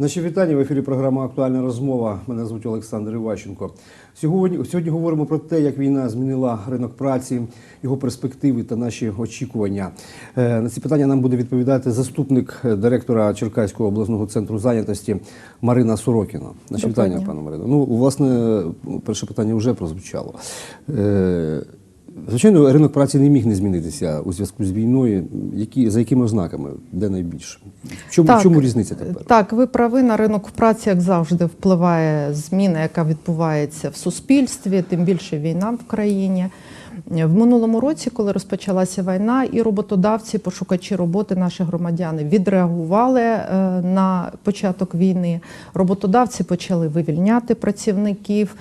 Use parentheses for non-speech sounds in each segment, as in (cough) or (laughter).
Наші вітання в ефірі. Програма Актуальна розмова. Мене звуть Олександр Іващенко. Сьогодні сьогодні говоримо про те, як війна змінила ринок праці, його перспективи та наші очікування. Е, На ці питання нам буде відповідати заступник е, директора Черкаського обласного центру зайнятості Марина Сорокіна. Наші Доброго вітання, пане Марино. Ну, власне, перше питання вже прозвучало. Е, Звичайно, ринок праці не міг не змінитися у зв'язку з війною. Які за якими ознаками, де найбільше? В чому, в чому різниця тепер? Так, ви прави на ринок праці, як завжди, впливає зміна, яка відбувається в суспільстві, тим більше війна в країні. В минулому році, коли розпочалася війна, і роботодавці, пошукачі роботи, наші громадяни відреагували е, на початок війни. Роботодавці почали вивільняти працівників.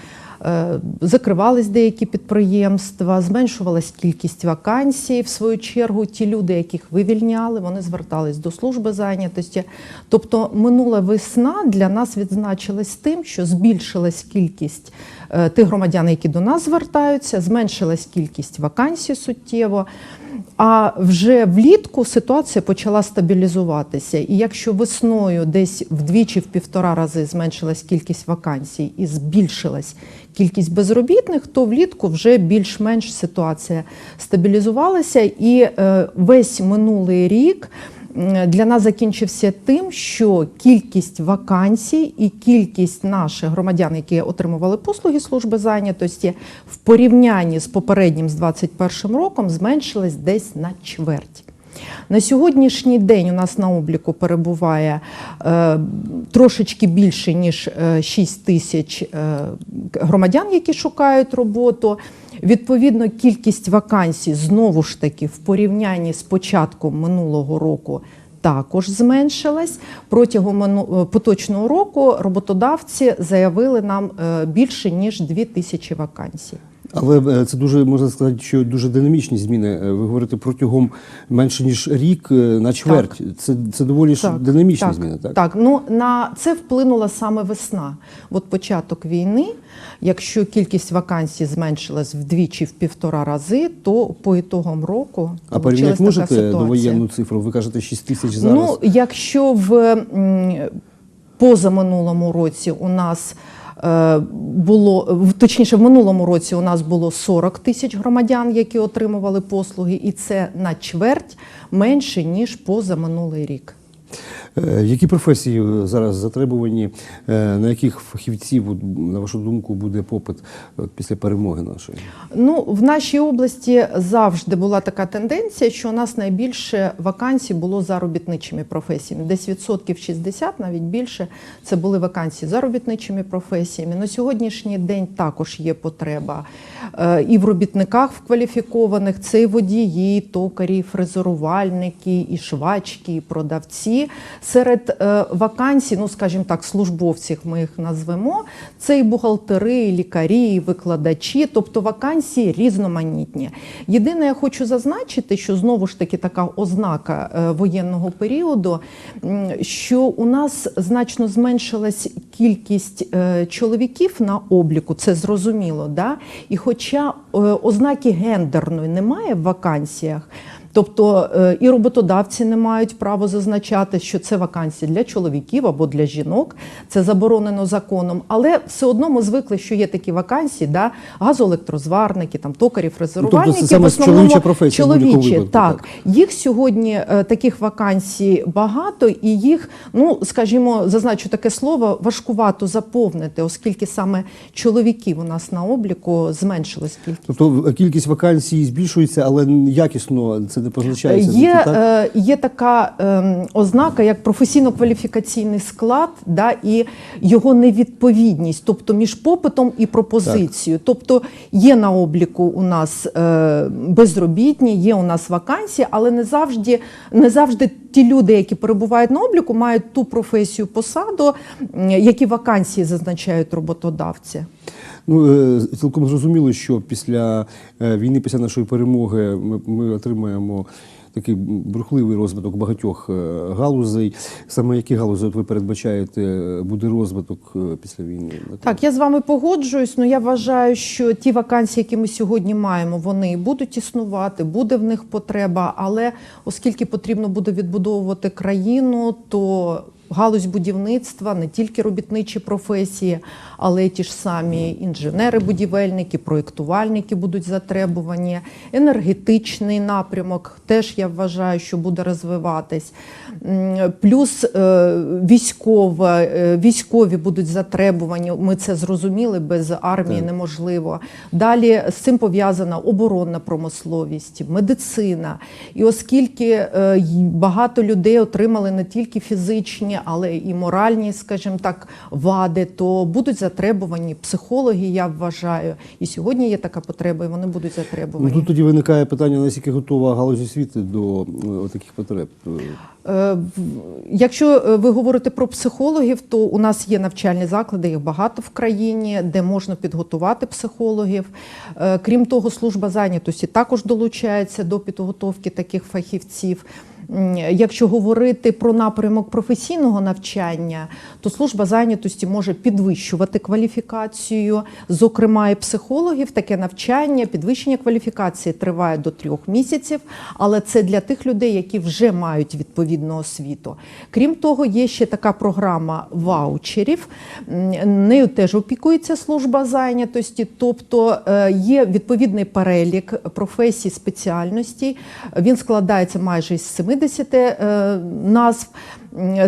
Е, Закривались деякі підприємства, зменшувалась кількість вакансій. В свою чергу, ті люди, яких вивільняли, вони звертались до служби зайнятості. Тобто, минула весна для нас відзначилась тим, що збільшилась кількість е, тих громадян, які до нас звертаються, зменшилась кількість вакансій суттєво. А вже влітку ситуація почала стабілізуватися. І якщо весною десь вдвічі в півтора рази зменшилась кількість вакансій і збільшилась кількість безробітних, то влітку вже більш-менш ситуація стабілізувалася. І е, весь минулий рік для нас закінчився тим, що кількість вакансій і кількість наших громадян, які отримували послуги служби зайнятості, в порівнянні з попереднім з 2021 роком зменшилась десь на чверть. На сьогоднішній день у нас на обліку перебуває е, трошечки більше ніж е, 6 тисяч е, громадян, які шукають роботу. Відповідно, кількість вакансій знову ж таки в порівнянні з початком минулого року також зменшилась. Протягом е, поточного року роботодавці заявили нам е, більше ніж 2 тисячі вакансій. Але е, це дуже можна сказати, що дуже динамічні зміни. Е, Ви говорите протягом менше ніж рік е, на чверть. Це, це доволі ж динамічні так, зміни, так? Так, ну на це вплинула саме весна. От початок війни, якщо кількість вакансій зменшилась вдвічі в півтора рази, то по ітогам року А порівняти можете ситуація. довоєнну цифру? Ви кажете 6 тисяч зараз. Ну, якщо в позаминулому році у нас було в- точніше, в минулому році у нас було 40 тисяч громадян, які отримували послуги, і це на чверть менше ніж позаминулий рік. Е, Які професії е, зараз затребувані? Е, На яких фахівців, на вашу думку, буде попит після перемоги нашої? Ну, в нашій області завжди була така тенденція, що у нас найбільше вакансій було заробітничими професіями. Десь відсотків 60, навіть більше, це були вакансії заробітничими професіями. На сьогоднішній день також є потреба і в робітниках в кваліфікованих, це і водії, токарі, фрезерувальники, і швачки, і продавці. Серед е, вакансій, ну скажімо так, службовців ми їх назвемо, це і бухгалтери, і лікарі, і викладачі, тобто вакансії різноманітні. Єдине, я хочу зазначити, що знову ж таки така ознака е, воєнного періоду, що у нас значно зменшилась кількість е, чоловіків на обліку, це зрозуміло, да? і хоча ознаки гендерної немає в вакансіях. Тобто е, і роботодавці не мають права зазначати, що це вакансії для чоловіків або для жінок. Це заборонено законом. Але все одно ми звикли, що є такі вакансії, да? газоелектрозварники, там токарі, фрезерувальники. Ну, тобто це саме чоловіча професія в будь-якому чоловічі. Так. так. Їх сьогодні е, таких вакансій багато, і їх, ну скажімо, зазначу таке слово, важкувато заповнити, оскільки саме чоловіків у нас на обліку зменшилась кількість. Тобто е, кількість вакансій збільшується, але якісно це не позначається. Є, так? е, є така ем, ознака, як професійно-кваліфікаційний склад, да, і його невідповідність, тобто між попитом і пропозицією. Тобто є на обліку у нас е, безробітні, є у нас вакансії, але не завжди, не завжди ті люди, які перебувають на обліку, мають ту професію посаду, які вакансії зазначають роботодавці. Ну, е, цілком зрозуміло, що після е, війни, після нашої перемоги, ми, ми отримаємо такий бурхливий розвиток багатьох е, галузей. Саме які галузі от ви передбачаєте буде розвиток після війни? Так, я з вами погоджуюсь. Ну я вважаю, що ті вакансії, які ми сьогодні маємо, вони будуть існувати, буде в них потреба. Але оскільки потрібно буде відбудовувати країну, то галузь будівництва, не тільки робітничі професії, але ті ж самі інженери-будівельники, проєктувальники будуть затребувані, енергетичний напрямок теж я вважаю, що буде розвиватись. Плюс е, військова, е, військові будуть затребувані. Ми це зрозуміли, без армії неможливо. Далі з цим пов'язана оборонна промисловість, медицина. І оскільки е, багато людей отримали не тільки фізичні, але і моральні, скажімо так, вади, то будуть затребувані психологи, я вважаю. І сьогодні є така потреба, і вони будуть Ну затребувані. тут тоді виникає питання, наскільки готова галузь освіти до е, таких потреб. Е, Е, Якщо ви говорите про психологів, то у нас є навчальні заклади, їх багато в країні, де можна підготувати психологів. Крім того, служба зайнятості також долучається до підготовки таких фахівців. Якщо говорити про напрямок професійного навчання, то служба зайнятості може підвищувати кваліфікацію, зокрема і психологів. Таке навчання, підвищення кваліфікації триває до трьох місяців, але це для тих людей, які вже мають відповідну освіту. Крім того, є ще така програма ваучерів. Нею теж опікується служба зайнятості, тобто е, є відповідний перелік професій, спеціальностей. Він складається майже із 70 е, назв.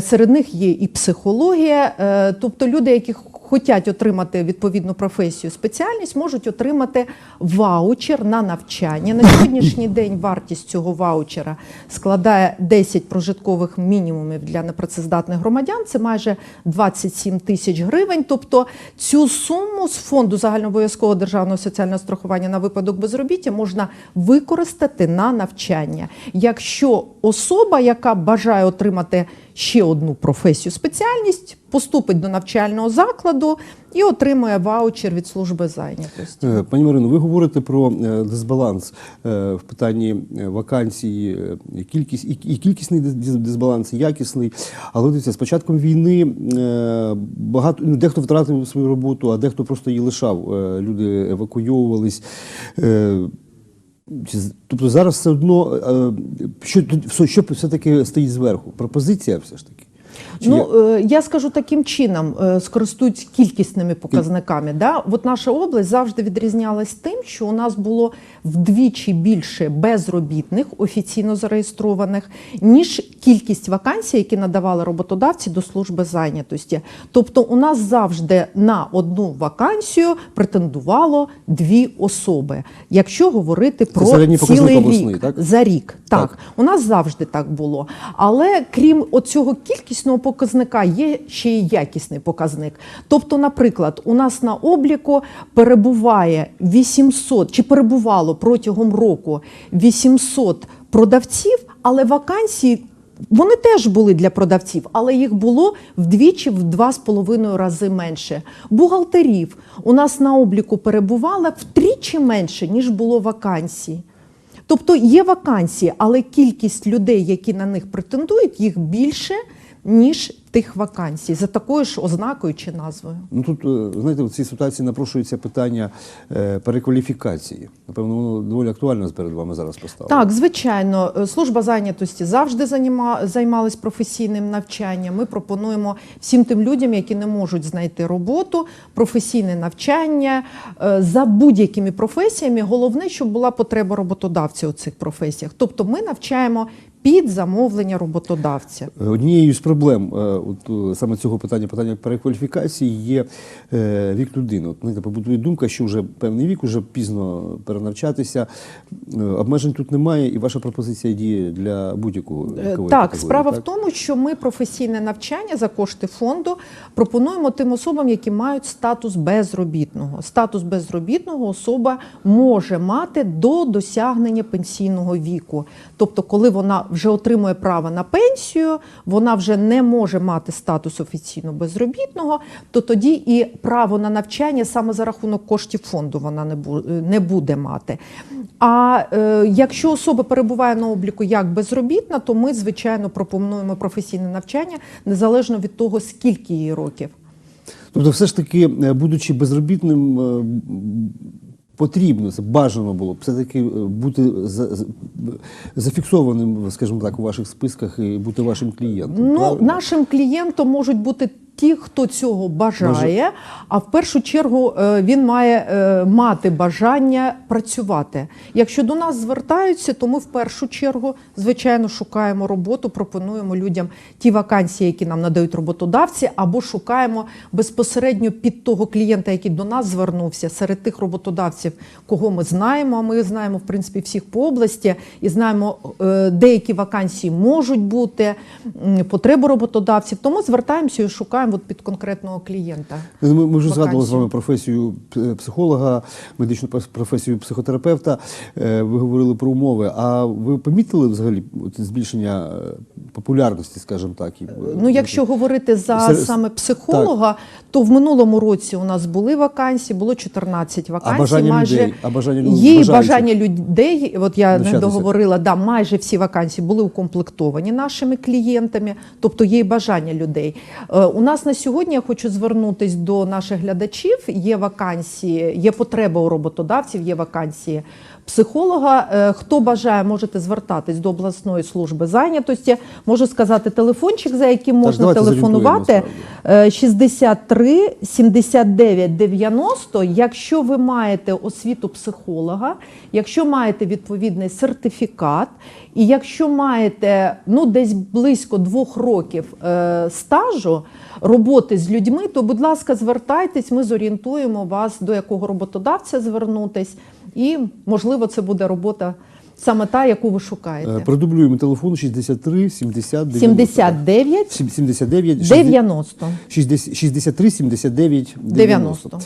Серед них є і психологія, е, тобто люди, які хочуть отримати відповідну професію, спеціальність, можуть отримати ваучер на навчання. На сьогоднішній день вартість цього ваучера складає 10 прожиткових мінімумів для непрацездатних громадян. Це майже 27 тисяч гривень. Тобто цю суму з фонду загальнообов'язкового державного соціального страхування на випадок безробіття можна використати на навчання. Якщо особа, яка бажає отримати ще одну професію, спеціальність, поступить до навчального закладу і отримує ваучер від служби зайнятості. Е, Пані Марино, ви говорите про е, дисбаланс е, в питанні вакансій, і кількість і, кількісний дис- дис- дисбаланс, і якісний. Але дивіться, з початком війни багато ну, дехто втратив свою роботу, а дехто просто її лишав. Люди евакуйовувались. Е, Тобто зараз все одно, е, що що все-таки стоїть зверху? Пропозиція все ж таки. Чи Ну, я- е, я скажу таким чином, скористують кількісними показниками. Да? От наша область завжди відрізнялась тим, що у нас було вдвічі більше безробітних офіційно зареєстрованих, ніж кількість вакансій, які надавали роботодавці до служби зайнятості. Тобто, у нас завжди на одну вакансію претендувало дві особи. Якщо говорити про цілий обласний, рік так? за рік, так. Так. У нас завжди так було. Але крім оцього кількісного показника, є ще й якісний показник. Тобто, наприклад, у нас на обліку перебуває 800, чи перебувало протягом року 800 продавців, але вакансії. Вони теж були для продавців, але їх було вдвічі в два з половиною рази менше. Бухгалтерів у нас на обліку перебувало втричі менше, ніж було вакансій. Тобто є вакансії, але кількість людей, які на них претендують, їх більше, ніж тих вакансій, за такою ж ознакою чи назвою. Ну тут, е, знаєте, в цій ситуації напрошується питання е, перекваліфікації. Напевно, воно доволі актуально перед вами зараз поставлено. Так, звичайно, е, служба зайнятості завжди займалась професійним навчанням. Ми пропонуємо всім тим людям, які не можуть знайти роботу, професійне навчання за будь-якими професіями. Головне, щоб була потреба роботодавця у цих професіях. Тобто, ми навчаємо під замовлення роботодавця. Е, Однією з проблем е, от, е, саме цього питання, питання перекваліфікації є вік людини. От, знаєте, побутує думка, що вже певний вік, вже пізно перенавчатися. Обмежень тут немає, і ваша пропозиція діє для будь-якого Так, категорії, справа так? в тому, що ми професійне навчання за кошти фонду пропонуємо тим особам, які мають статус безробітного. Статус безробітного особа може мати до досягнення пенсійного віку. Тобто, коли вона вже отримує право на пенсію, вона вже не може мати статус офіційно безробітного, то тоді і право на навчання саме за рахунок коштів фонду вона не буде мати. А е, якщо особа перебуває на обліку як безробітна, то ми, звичайно, пропонуємо професійне навчання незалежно від того, скільки їй років. Тобто, все ж таки, е, будучи безробітним, е, потрібно, це бажано було б все-таки е, бути за- зафіксованим, скажімо так, у ваших списках і бути вашим клієнтом. Ну, правильно? нашим клієнтом можуть бути ті, хто цього бажає, а в першу чергу е, він має е, мати бажання працювати. Якщо до нас звертаються, то ми в першу чергу, звичайно, шукаємо роботу, пропонуємо людям ті вакансії, які нам надають роботодавці, або шукаємо безпосередньо під того клієнта, який до нас звернувся, серед тих роботодавців, кого ми знаємо. А ми знаємо в принципі всіх по області і знаємо, е, деякі вакансії можуть бути, потреби роботодавців. Тому звертаємося і шукаємо от під конкретного клієнта. Ми, ми вже згадували з вами професію психолога, медичну професію психотерапевта. Е, Ви говорили про умови. А ви помітили взагалі збільшення е, популярності, скажімо так? і, е, Ну, якщо говорити за Серед- саме психолога, то в минулому році у нас були вакансії, було 14 вакансій. бажання майже людей? А бажання люд- є бажання людей. От я не договорила, да, майже всі вакансії були укомплектовані нашими клієнтами, тобто є і бажання людей. Е, У нас на сьогодні я хочу звернутися до наших глядачів. Є вакансії, є потреба у роботодавців, є вакансії психолога. Е, Хто бажає, можете звертатись до обласної служби зайнятості. Можу сказати телефончик, за яким можна телефонувати. Е, 63 79 90. Якщо ви маєте освіту психолога, якщо маєте відповідний сертифікат, і якщо маєте ну десь близько двох років е, стажу роботи з людьми, то будь ласка, звертайтесь, ми зорієнтуємо вас до якого роботодавця звернутись, і можливо це буде робота саме та, яку ви Е, шукаєте. Продублюємо телефон 63 70 90. 79 Сім- 79 90. 60 63 79 90. 90.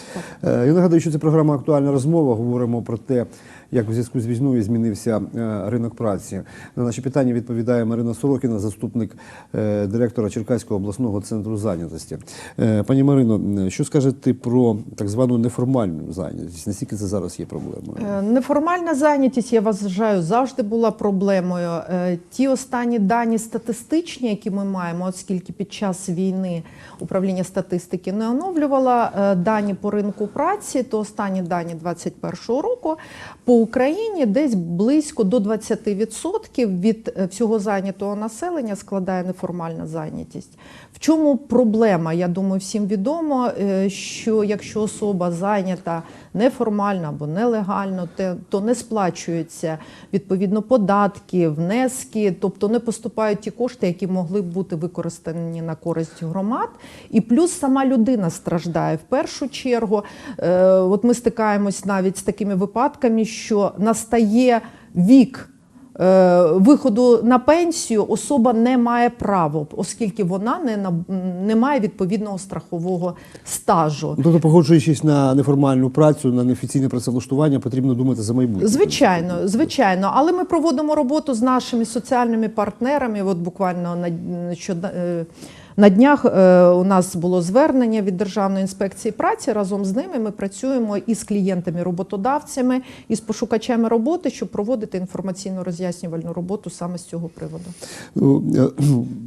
Е, Я нагадую, що це програма Актуальна розмова. Говоримо про те, як у зв'язку з війною змінився е, ринок праці. На наші питання відповідає Марина Сорокіна, заступник е, директора Черкаського обласного центру зайнятості. Е, Пані Марино, що скажете про так звану неформальну зайнятість? Наскільки це зараз є проблемою? Неформальна зайнятість, я вважаю, завжди була проблемою. Ті останні дані статистичні, які ми маємо, оскільки під час війни управління статистики не оновлювало дані по ринку праці, то останні дані 2021 року по Україні десь близько до 20% від е, всього зайнятого населення складає неформальна зайнятість. В чому проблема? Я думаю, всім відомо, е, що якщо особа зайнята неформально або нелегально, то не сплачуються відповідно податки, внески, тобто не поступають ті кошти, які могли б бути використані на користь громад. І плюс сама людина страждає в першу чергу. Е, От ми стикаємось навіть з такими випадками, що настає вік. Е, Виходу на пенсію особа не має права, оскільки вона не, не має відповідного страхового стажу. Тобто, погоджуючись на неформальну працю, на неофіційне працевлаштування, потрібно думати за майбутнє. Звичайно, звичайно, але ми проводимо роботу з нашими соціальними партнерами. От буквально на, що, е, на днях е, у нас було звернення від Державної інспекції праці. Разом з ними ми працюємо і з клієнтами-роботодавцями, і з пошукачами роботи, щоб проводити інформаційно роз'яснювальну роботу саме з цього приводу. Ну, е, (clears throat)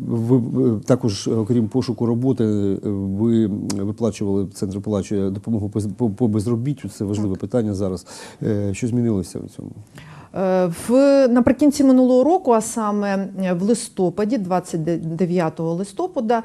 Ви також, е, окрім пошуку роботи, ви виплачували центр виплачує допомогу по- безробіттю. Це важливе питання зараз. Що змінилося в цьому? Е, В наприкінці минулого року, а саме е, в листопаді, 29 листопада.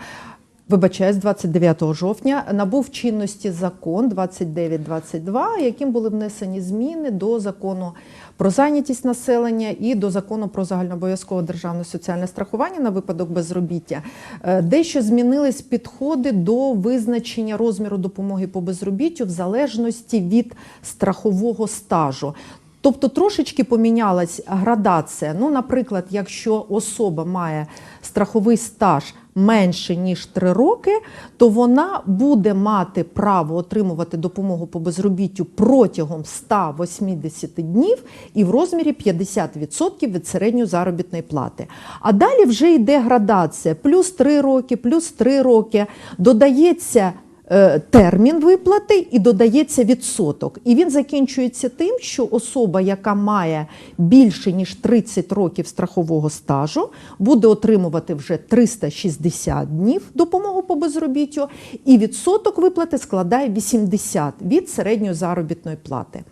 Вибачаюсь, 29 жовтня набув чинності закон 2922, яким були внесені зміни до закону про зайнятість населення і до закону про загальнообов'язкове державне соціальне страхування на випадок безробіття. Е, Дещо змінились підходи до визначення розміру допомоги по безробіттю в залежності від страхового стажу. Тобто трошечки помінялась градація. Ну, наприклад, якщо особа має страховий стаж менше ніж 3 роки, то вона буде мати право отримувати допомогу по безробіттю протягом 180 днів і в розмірі 50% від середньої заробітної плати. А далі вже йде градація: плюс 3 роки, плюс 3 роки, додається термін виплати і додається відсоток. І він закінчується тим, що особа, яка має більше ніж 30 років страхового стажу, буде отримувати вже 360 днів допомогу по безробіттю, і відсоток виплати складає 80 від середньої заробітної плати.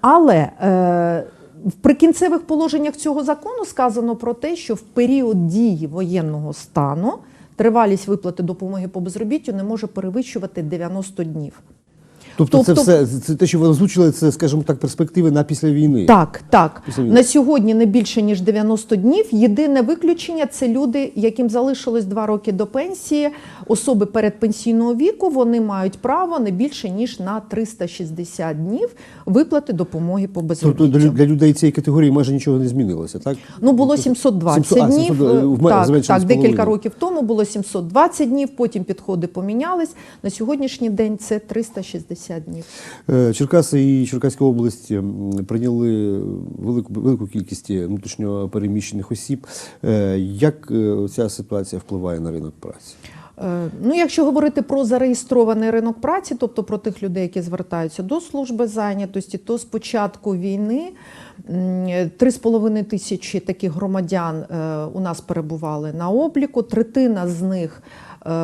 Але е, В прикінцевих положеннях цього закону сказано про те, що в період дії воєнного стану тривалість виплати допомоги по безробіттю не може перевищувати 90 днів. Тобто, це Тобто- все це те, що ви озвучили, це, скажімо так, перспективи на після війни. Так, так. Після війни. На сьогодні не більше ніж 90 днів. Єдине виключення це люди, яким залишилось 2 роки до пенсії, особи передпенсійного віку. Вони мають право не більше ніж на 360 днів виплати допомоги по безробіттю. Тобто для, людей цієї категорії майже нічого не змінилося, так? Ну, було 720 700, а, днів. 700, е, так, так, декілька років тому було 720 днів, потім підходи помінялись. На сьогоднішній день це 360 днів. Е, Черкаси і Черкаська область прийняли велику велику кількість внутрішньо переміщених осіб. Е, Як е, ця ситуація впливає на ринок праці? Ну, якщо говорити про зареєстрований ринок праці, тобто про тих людей, які звертаються до служби зайнятості, то з початку війни м, 3,5 тисячі таких громадян у нас перебували на обліку. Третина з них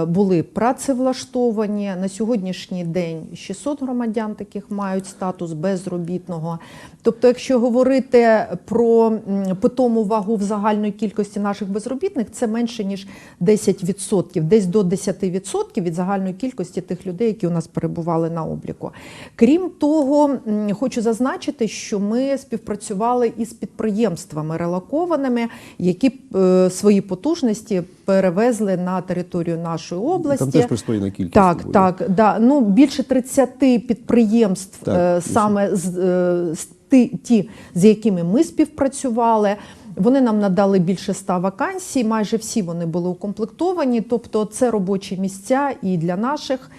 були працевлаштовані. На сьогоднішній день 600 громадян таких мають статус безробітного. Тобто, якщо говорити про питому вагу в загальної кількості наших безробітних, це менше ніж 10%, десь до 10% від загальної кількості тих людей, які у нас перебували на обліку. Крім того, хочу зазначити, що ми співпрацювали із підприємствами релокованими, які е, свої потужності перевезли на територію нашої області. Там теж пристойна кількість. Так, буде. так, да. Ну більше 30 підприємств Так, е, саме з, е, з ті, ті, з якими ми співпрацювали. Вони нам надали більше 100 вакансій, майже всі вони були укомплектовані. Тобто, це робочі місця і для наших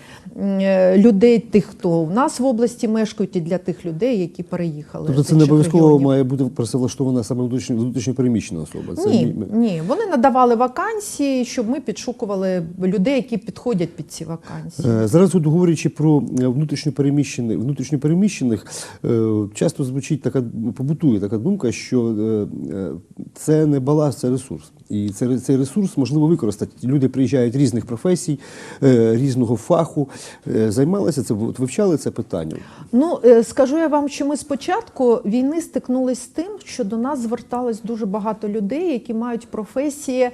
е, людей, тих, хто у нас в області мешкають, і для тих людей, які переїхали. Тобто це не обов'язково регіонів. має бути працевлаштована саме внутрішньо, внутрішньо переміщена особа. Це Ні, мі- ні, вони надавали вакансії, щоб ми підшукували людей, які підходять під ці вакансії. Е, Зараз, от говорячи про е, внутрішньопереміщених, внутрішньопереміщених, е, часто звучить така побутує така думка, що це не баланс, це ресурс. І цей ресурс можливо використати. Люди приїжджають різних професій, е, різного фаху, е, займалися це, вивчали це питання. Ну е, скажу я вам, що ми спочатку війни стикнулись з тим, що до нас зверталось дуже багато людей, які мають професії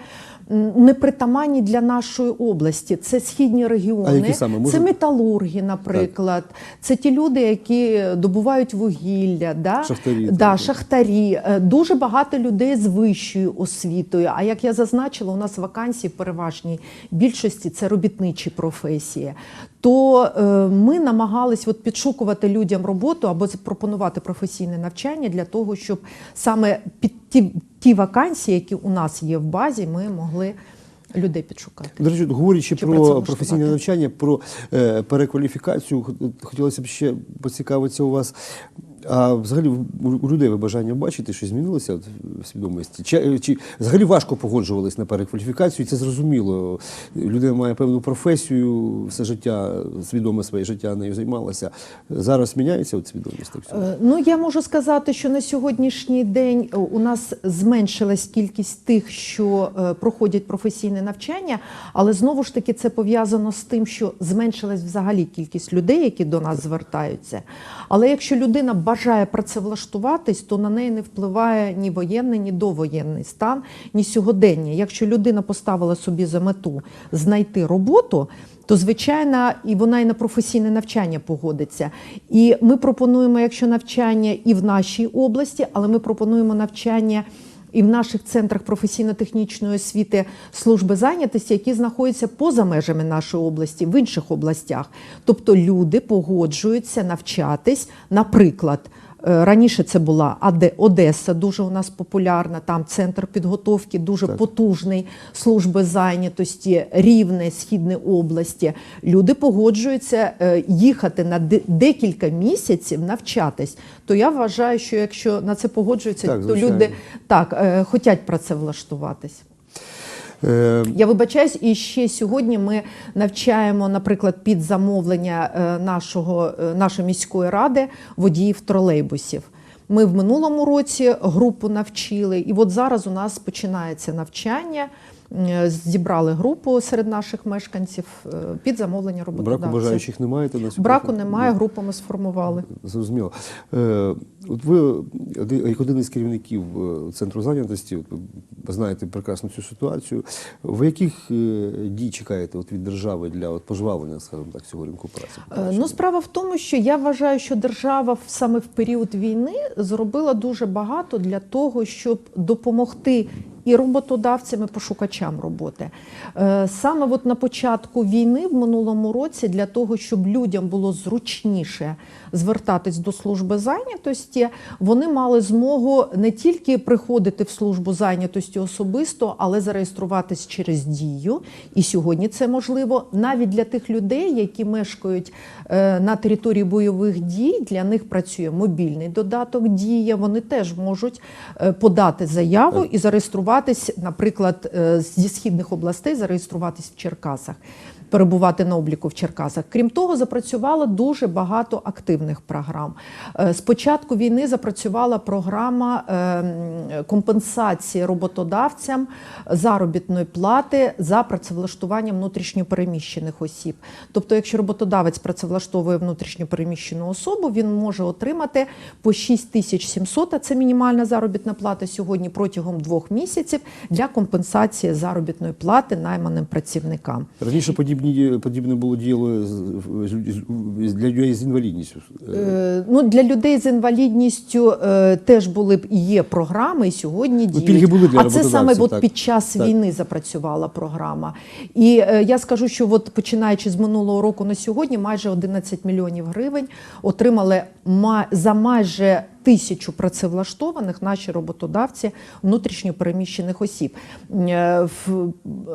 непритаманні для нашої області. Це східні регіони, А які саме? Це металурги, наприклад, це ті люди, які добувають вугілля, да? Шахтарі, да, так. шахтарі. Е, Дуже багато людей з вищою освітою. А як я зазначила, у нас вакансії в переважній більшості це робітничі професії. То е, ми намагались от підшукувати людям роботу або запропонувати професійне навчання для того, щоб саме під ті, ті вакансії, які у нас є в базі, ми могли людей підшукати. До речі, говорячи Чи про професійне навчання, про е, перекваліфікацію, хотілося б ще поцікавитися у вас. А взагалі у, людей ви бажання бачите, що змінилося от в свідомості? Чи, чи взагалі важко погоджувались на перекваліфікацію? І це зрозуміло. Людина має певну професію, все життя, свідоме своє життя нею займалася. Зараз міняється от свідомість так? Е, Ну, я можу сказати, що на сьогоднішній день е, у нас зменшилась кількість тих, що е, проходять професійне навчання, але знову ж таки це пов'язано з тим, що зменшилась взагалі кількість людей, які до нас звертаються. Але якщо людина бажає працевлаштуватись, то на неї не впливає ні воєнний, ні довоєнний стан, ні сьогодення. Якщо людина поставила собі за мету знайти роботу, то звичайно і вона і на професійне навчання погодиться. І ми пропонуємо, якщо навчання і в нашій області, але ми пропонуємо навчання. І в наших центрах професійно-технічної освіти служби зайнятості, які знаходяться поза межами нашої області, в інших областях. Тобто люди погоджуються навчатись, наприклад, раніше це була Одеса, дуже у нас популярна, там центр підготовки дуже потужний, служби зайнятості, рівне, східні області. Люди погоджуються е, їхати на де- декілька місяців навчатись. То я вважаю, що якщо на це погоджуються, Так, то люди так е, хочуть працевлаштуватись. Е, Я вибачаюсь, і ще сьогодні ми навчаємо, наприклад, під замовлення е, нашого, е, нашої міської ради водіїв тролейбусів. Ми в минулому році групу навчили, і от зараз у нас починається навчання е, зібрали групу серед наших мешканців е, під замовлення Браку роботодавців. бажаючих немає? та на Браку немає, групу ми сформували. Зрозуміло. Е, От ви як один із керівників е, центру зайнятості, от ви знаєте прекрасно цю ситуацію. Ви яких е, дій чекаєте от від держави для от пожвавлення, скажімо так, цього ринку праці? Е, Ну, справа в тому, що я вважаю, що держава саме в період війни зробила дуже багато для того, щоб допомогти і роботодавцям, і пошукачам роботи. Е, Саме от на початку війни в минулому році, для того, щоб людям було зручніше звертатись до служби зайнятості, вони мали змогу не тільки приходити в службу зайнятості особисто, але зареєструватись через дію. І сьогодні це можливо навіть для тих людей, які мешкають е, на території бойових дій. Для них працює мобільний додаток Дія. Вони теж можуть е, подати заяву і зареєструватись, наприклад, е, зі східних областей, зареєструватись в Черкасах. Перебувати на обліку в Черкасах. Крім того, запрацювало дуже багато активних програм. Е, З початку війни запрацювала програма е, компенсації роботодавцям заробітної плати за працевлаштування внутрішньопереміщених осіб. Тобто, якщо роботодавець працевлаштовує внутрішньопереміщену особу, він може отримати по 6700, а це мінімальна заробітна плата сьогодні протягом двох місяців для компенсації заробітної плати найманим працівникам. Раніше подібні, подібне було діло для людей з інвалідністю. Е, Ну, для людей з інвалідністю е, теж були б і є програми, і сьогодні діють. пільги були для а це саме от під час Так. війни запрацювала програма. І е, я скажу, що от починаючи з минулого року на сьогодні, майже 11 мільйонів гривень отримали ма- за майже тисячу працевлаштованих наші роботодавці внутрішньопереміщених осіб. Е,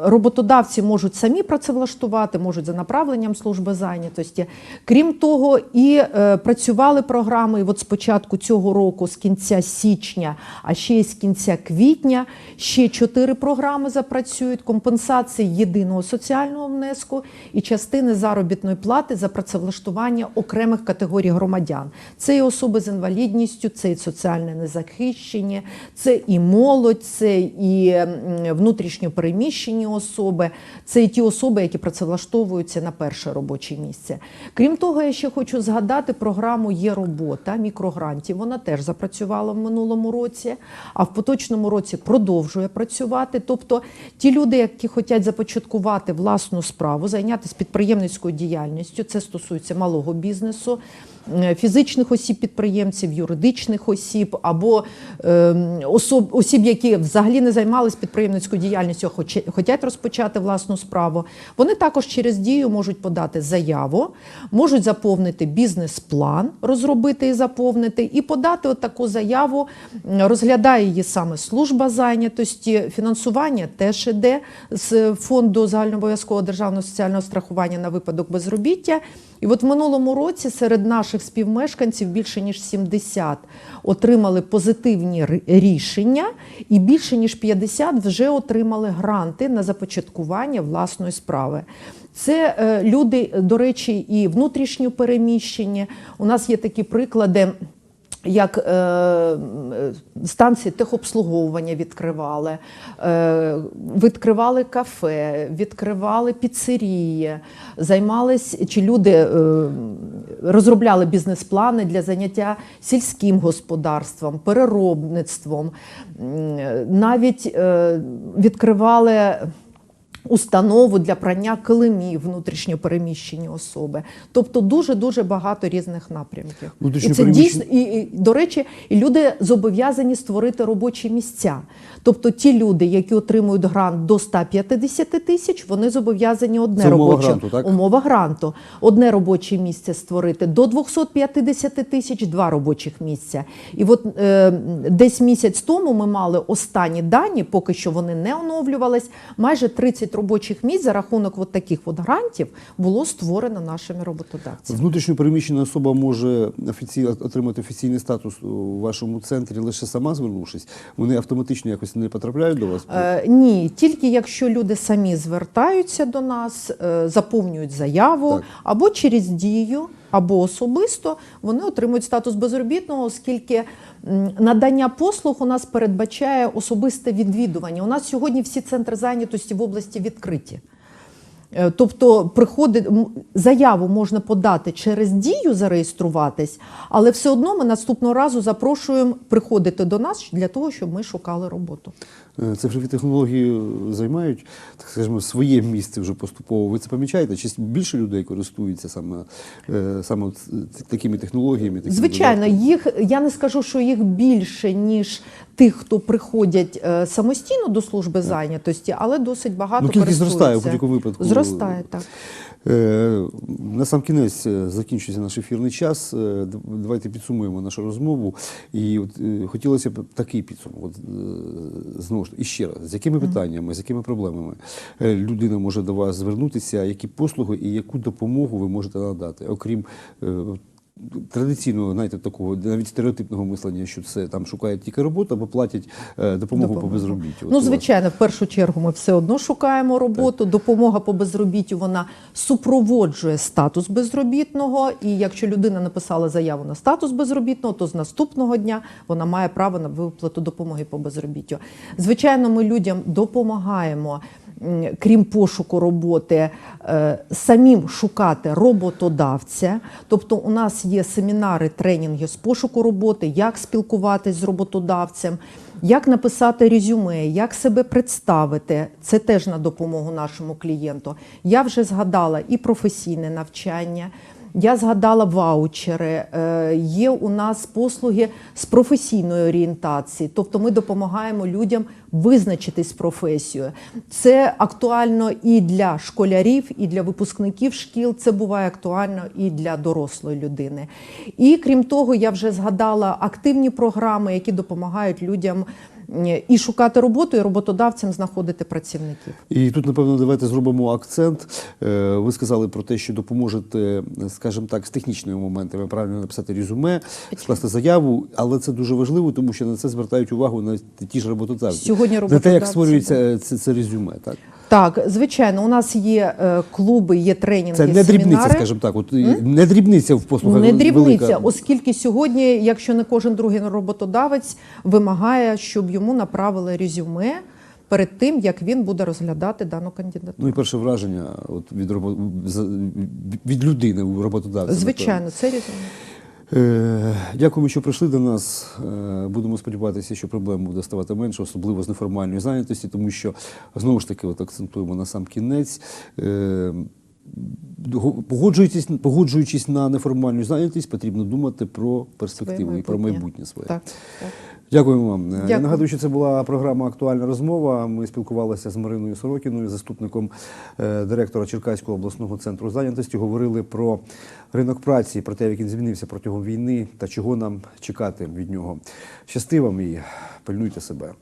Роботодавці можуть самі працевлаштувати, можуть за направленням служби зайнятості. Крім того, і е, працювали програми. І от з початку цього року, з кінця січня, а ще й з кінця квітня, ще чотири програми запрацюють: компенсації єдиного соціального внеску і частини заробітної плати за працевлаштування окремих категорій громадян. Це і особи з інвалідністю, це і соціальне незахищені, це і молодь, це і внутрішньо переміщені особи, це і ті особи, які працевлаштовуються на перше робоче місце. Крім того, я ще хочу згадати програму Є робота мікрогрантів. Вона теж запрацювала в минулому році, а в поточному році продовжує працювати. Тобто ті люди, які хочуть започаткувати власну справу, зайнятися підприємницькою діяльністю, це стосується малого бізнесу. Е, Фізичних осіб підприємців, юридичних осіб або е, особ, осіб, які взагалі не займалися підприємницькою діяльністю, а хоче- хочуть розпочати власну справу. Вони також через дію можуть подати заяву, можуть заповнити бізнес-план, розробити і заповнити, і подати от таку заяву. Розглядає її саме служба зайнятості. Фінансування теж іде з фонду загальнообов'язкового державного соціального страхування на випадок безробіття. І от в минулому році серед наших співмешканців більше ніж 70 отримали позитивні рішення, і більше ніж 50 вже отримали гранти на започаткування власної справи. Це е, люди, до речі, і внутрішньо переміщені. У нас є такі приклади. Як е, е, станції техобслуговування відкривали, е, відкривали кафе, відкривали піцерії, займались чи люди е, розробляли бізнес-плани для заняття сільським господарством, переробництвом, М, навіть е, відкривали установу для прання килимів внутрішньопереміщені особи. Тобто дуже дуже багато різних напрямків. І це дійсно і, і до речі, і люди зобов'язані створити робочі місця. Тобто ті люди, які отримують грант до 150 тисяч, вони зобов'язані одне Це умова робоче гранту, так? умова гранту. Одне робоче місце створити до 250 тисяч, два робочих місця. І от е, десь місяць тому ми мали останні дані, поки що вони не оновлювались. Майже 30 робочих місць за рахунок от таких от грантів було створено нашими роботодавцями. Внутрішньо переміщена особа може офіційно отримати офіційний статус у вашому центрі лише сама звернувшись. Вони автоматично якось не потрапляють до вас. Е, ні, тільки якщо люди самі звертаються до нас, е, заповнюють заяву Так. або через дію. Або особисто, вони отримують статус безробітного, оскільки надання послуг у нас передбачає особисте відвідування. У нас сьогодні всі центри зайнятості в області відкриті. Е, Тобто приходить заяву можна подати через дію зареєструватись, але все одно ми наступного разу запрошуємо приходити до нас для того, щоб ми шукали роботу. Е, Цифрові технології займають, так скажімо, своє місце вже поступово. Ви це помічаєте? Чи більше людей користуються саме, е, саме такими технологіями? такими Звичайно, додатками? їх я не скажу, що їх більше ніж тих, хто приходять е, самостійно до служби зайнятості, але досить багато Ну, кількість зростає в будь-якому випадку. Зростає так. Е, На сам кінець е, закінчується наш ефірний час. Е, Давайте підсумуємо нашу розмову. І от хотілося б такий підсумок. От, знову ж іще і ще раз, з якими питаннями, з якими проблемами людина може до вас звернутися, які послуги і яку допомогу ви можете надати, окрім. Традиційного, знаєте, такого навіть стереотипного мислення, що це там шукають тільки роботу або платять е, допомогу, по безробіттю. Ну, вас. звичайно, в першу чергу ми все одно шукаємо роботу. Допомога по безробіттю вона супроводжує статус безробітного. І якщо людина написала заяву на статус безробітного, то з наступного дня вона має право на виплату допомоги по безробіттю. Звичайно, ми людям допомагаємо. Крім пошуку роботи, е, самим шукати роботодавця. Тобто, у нас є семінари, тренінги з пошуку роботи, як спілкуватись з роботодавцем, як написати резюме, як себе представити. Це теж на допомогу нашому клієнту. Я вже згадала і професійне навчання. Я згадала ваучери, е, є у нас послуги з професійної орієнтації, тобто ми допомагаємо людям визначитись з професією. Це актуально і для школярів, і для випускників шкіл. Це буває актуально і для дорослої людини. І крім того, я вже згадала активні програми, які допомагають людям і шукати роботу, і роботодавцям знаходити працівників. І тут, напевно, давайте зробимо акцент. Е, Ви сказали про те, що допоможете, скажімо так, з технічними моментами правильно написати резюме, скласти заяву, але це дуже важливо, тому що на це звертають увагу на ті ж роботодавці. Сьогодні на те, як створюється е, це, це резюме. Так Так, звичайно, у нас є е, клуби, є тренінги, це не дрібниця, семінари. скажімо так. От і не дрібниця в послугах. Не дрібниця, велика. оскільки сьогодні, якщо не кожен другий роботодавець вимагає, щоб йому направили резюме перед тим, як він буде розглядати дану кандидатуру. Ну і перше враження от від робо... від людини у роботодавця. Звичайно, це резюме. Е, Дякуємо, що прийшли до нас. Е, Будемо сподіватися, що проблем буде ставати менше, особливо з неформальної зайнятості, тому що знову ж таки от акцентуємо на сам кінець. Е, Погоджуючись, погоджуючись на неформальну зайнятість, потрібно думати про перспективу і про майбутнє своє. Так, так. Дякуємо вам. Дякую. Я нагадую, що це була програма Актуальна розмова. Ми спілкувалися з Мариною Сорокіною, заступником е, директора Черкаського обласного центру зайнятості. Говорили про ринок праці, про те, як він змінився протягом війни та чого нам чекати від нього. Щасти вам і пильнуйте себе.